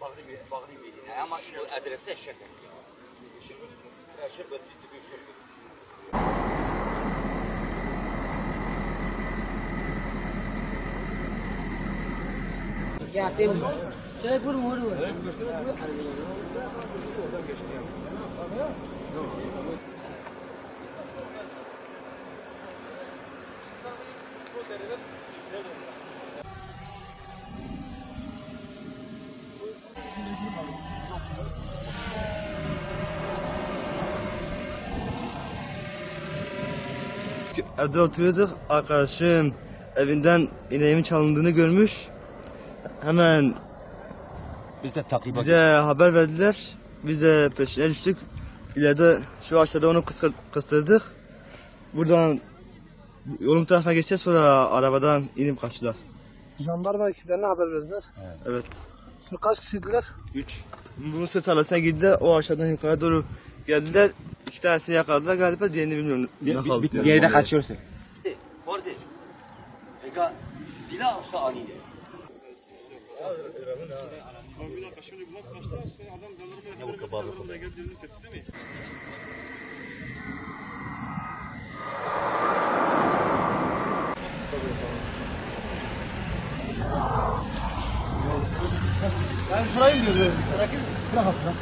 Bağlı bir ama bu adrese. Şaka bitti bir şaka. Yatim. Saya pun muru. Evde oturuyorduk. Arkadaşım evinden ineğimin çalındığını görmüş. Hemen Biz de takip bize haber verdiler. Biz de peşine düştük. İleride şu aşağıda onu kıskı- kıstırdık. Buradan yolun tarafına geçeceğiz sonra arabadan inip kaçtılar. Jandarma ekiplerine haber verdiler. Evet. Şimdi kaç kişiydiler? 3. Mısır tarlasına girdiler. O aşağıdan yukarı doğru geldiler. İki tanesini yakaladılar galiba. Diğerini bilmiyorum. Ne kaldı? Geride kaçıyorsun. Kardeş. Eka silah saniye. Ne bu kabalık oldu? Ben şurayı mı görüyorum? Bırakayım mı? Bırak abi bırak.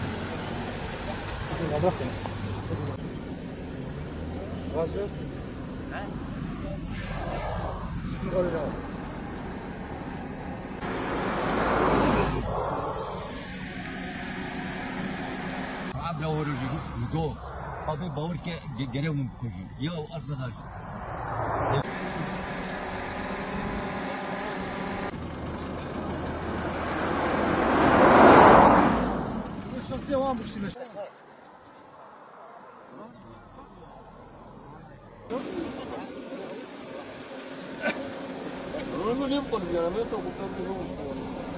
Bırak, bırak beni. Gaz yok. He? Şunu koy abi. Bravo Go. Abi bağır ki gene mi koşun? Ya arkadaş. Şahsi var mı şimdi? Ölümü ne yapalım yani? Ben de kurtardım.